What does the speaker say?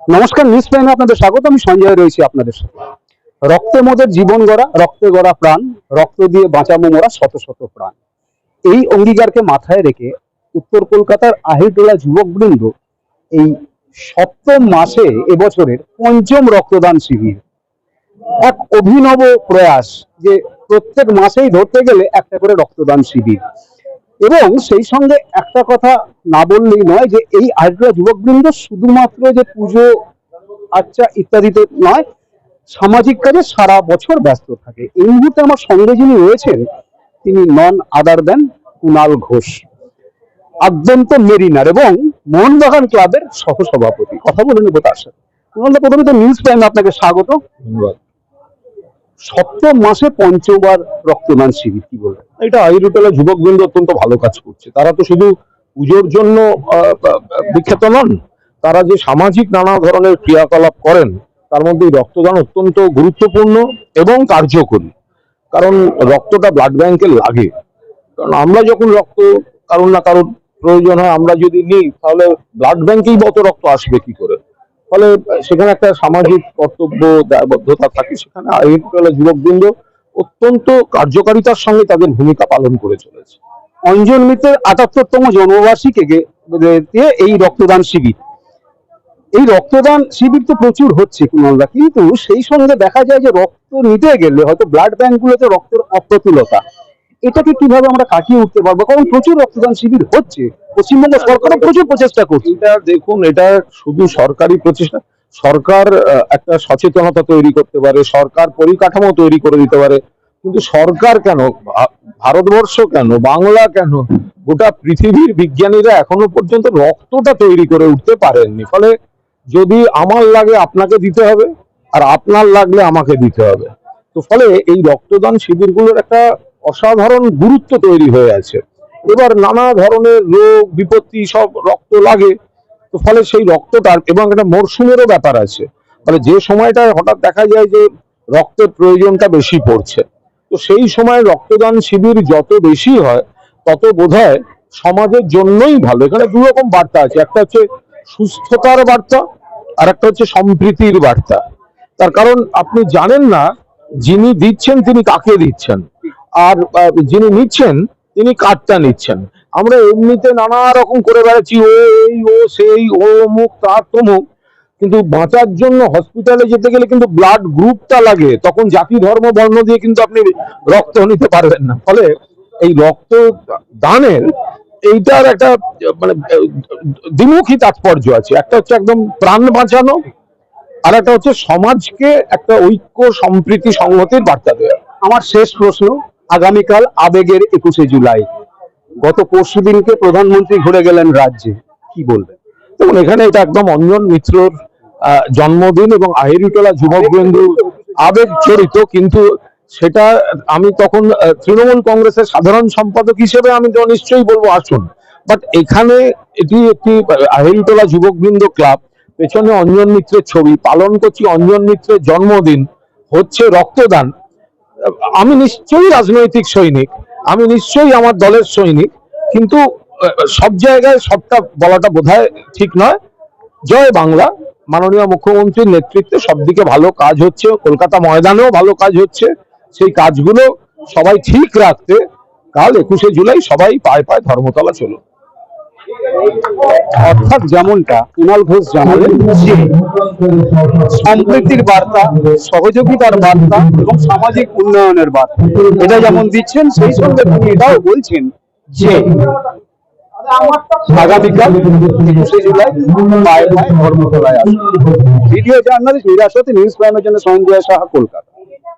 নমস্কার, নিউজ প্রাইমে আপনাদের স্বাগত, আমি সঞ্জয় রয়েছি আপনাদের সাথে। রক্তে মোদের জীবন গড়া, রক্তে গড়া প্রাণ, রক্ত দিয়ে বাঁচাবো মোরা শত শত প্রাণ। এই অঙ্গীকারকে মাথায় রেখে উত্তর কলকাতার আহিরটোলা যুবকবৃন্দ এই সপ্তম মাসে এবছরের পঞ্চম রক্তদান শিবির। এক অভিনব প্রয়াস যে প্রত্যেক মাসেই ধরতে গেলে একটা করে রক্তদান শিবির। এবং সেই সঙ্গে একটা কথা না বললেই নয় যে এই আর্দ্রা যুবকবৃন্দ শুধুমাত্র যে পুজো আচ্ছা ইত্যাদিতে নয়, সামাজিক কাজে সারা বছর ব্যস্ত থাকে। এই মুহূর্তে আমার সঙ্গে যিনি রয়েছেন, তিনি none other than Kunal Ghosh, আদ্যন্ত mariner এবং মোহনবাগান ক্লাবের সহসভাপতি। কথা বলে নেব তার সাথে। প্রথমে তো নিউজ টাইমে আপনাকে স্বাগত। ধন্যবাদ। সপ্তম মাসে পঞ্চবার রক্তদান শিবির, কি বলবেন এটা আইরুটেলা যুবকবৃন্দ অত্যন্ত ভালো কাজ করছে। তারা তো শুধু পুজোর জন্য বিখ্যাত নন, তারা যে সামাজিক নানা ধরনের ক্রিয়াকলাপ করেন, তার মধ্যে রক্তদান অত্যন্ত গুরুত্বপূর্ণ এবং কার্যকরী। কারণ রক্তটা ব্লাড ব্যাংকে লাগে। কারণ আমরা যখন রক্ত কারোর না কারোর প্রয়োজন হয়, আমরা যদি নিই, তাহলে ব্লাড ব্যাংকেই মত রক্ত আসবে কি করে? ফলে সেখানে একটা সামাজিক কর্তব্য, দায়বদ্ধতা থাকে সেখানে। আইরুটেলা যুবকবৃন্দ অত্যন্ত কার্যকারিতার সঙ্গে তাদের ভূমিকা পালন করে চলেছে। অঞ্জন মিত্রের আটাত্তরতম জন্মবার্ষিকীকে এই রক্তদান শিবির। এই রক্তদান শিবির তো প্রচুর হচ্ছে কুণালদা, কিন্তু সেই সঙ্গে দেখা যায় যে রক্ত নিতে গেলে হয়তো ব্লাড ব্যাংকগুলোতে রক্তের অপ্রতুলতা। এটাকে কীভাবে আমরা কাটিয়ে উঠতে পারব? কারণ প্রচুর রক্তদান শিবির হচ্ছে। পশ্চিমবঙ্গ সরকারও প্রচুর প্রচেষ্টা করছে। এটা দেখুন, এটা শুধু সরকারি প্রচেষ্টা, সরকার একটা সচেতনতা তৈরি করতে পারে, সরকার পরিকাঠামো তৈরি করে দিতে পারে। কিন্তু সরকার কেন? ভারতবর্ষ কেন? বাংলা কেন? গোটা পৃথিবীর বিজ্ঞানীরা এখনও পর্যন্ত রক্তটা তৈরি করে উঠতে পারেননি। ফলে যদি আমার লাগে আপনাকে দিতে হবে, আর আপনার লাগলে আমাকে দিতে হবে। তো ফলে এই রক্তদান শিবিরগুলোর একটা অসাধারণ গুরুত্ব তৈরি হয়ে আছে। এবার নানা ধরনের রোগ, বিপত্তি, সব রক্ত লাগে। তো ফলে সেই রক্তটার এবং একটা মরশুমেরও ব্যাপার আছে। ফলে যে সময়টা হঠাৎ দেখা যায় যে রক্তের প্রয়োজনটা বেশি পড়ছে, তো সেই সময় রক্তদান শিবির যত বেশি হয়, তত বোধহয় সমাজের জন্যই ভালো। এখানে দু রকম বার্তা আছে। একটা হচ্ছে সুস্থতার বার্তা, আর একটা হচ্ছে সম্প্রীতির বার্তা। তার কারণ আপনি জানেন না যিনি দিচ্ছেন তিনি কাকে দিচ্ছেন। আর যিনি নিচ্ছেন, তিনি কার্ডটা নিচ্ছেন। আমরা এমনিতে নানা রকম করে বেড়াচ্ছি, ও এই, ও সেই, ও অমুক, তার তমুক। কিন্তু বাঁচার জন্য হসপিটালে যেতে গেলে কিন্তু ব্লাড গ্রুপটা লাগে। তখন জাতি, ধর্ম, বর্ণ দিয়ে কিন্তু আপনি রক্ত নিতে পারবেন না। ফলে এই রক্ত দানের এইটার একটা মানে দ্বিমুখী তাৎপর্য আছে। একটা হচ্ছে একদম প্রাণ বাঁচানো, আর একটা হচ্ছে সমাজকে একটা ঐক্য, সম্প্রীতি, সংহতির বার্তা দেওয়া। আমার শেষ প্রশ্ন। আগামীকাল আবেগের একুশে জুলাই। গত পরশু দিনকে প্রধানমন্ত্রী ঘুরে গেলেন রাজ্যে। কি বলবেন? দেখুন, এখানে এটা একদম অঞ্জন মিত্রর জন্মদিন এবং আহিরিটোলা যুবক বন্ধু আবেগ জড়িত কিন্তু সেটা আমি তখন তৃণমূল কংগ্রেসের সাধারণ সম্পাদক হিসেবে আমি তো নিশ্চয়ই বলব, আসুন। বাট এখানে এটি একটি আহিরিটোলা যুবকবৃন্দ ক্লাব, পেছনে অঞ্জন মিত্রের ছবি, পালন করছি অঞ্জন মিত্রের জন্মদিন, হচ্ছে রক্তদান। আমি নিশ্চয়ই রাজনৈতিক সৈনিক, আমি নিশ্চয়ই আমার দলের সৈনিক, কিন্তু সব জায়গায় সবটা বলাটা বোধহয় ঠিক নয়। জয় বাংলা, মাননীয় মুখ্যমন্ত্রীর নেতৃত্বে সবদিকে ভালো কাজ হচ্ছে, কলকাতা ময়দানেও ভালো কাজ হচ্ছে। সেই কাজগুলো সবাই ঠিক রাখতে কাল একুশে জুলাই সবাই পায়ে পায়ে ধর্মতলা চলো অর্থাৎ যেমনটা কুণাল ঘোষ জানালেন, যে সম্প্রীতির বার্তা, সহযোগিতার বার্তা এবং সামাজিক উন্নয়নের বার্তা। এটা যেমন দিচ্ছেন, সেই সঙ্গে তিনি এটাও বলছেন যে আগামীকাল একুশে জুলাই ভিডিও জার্নালিস্ট নিরাশতি নিউজ প্রাইমের জন্য সঞ্জয় সাহা কলকাতা।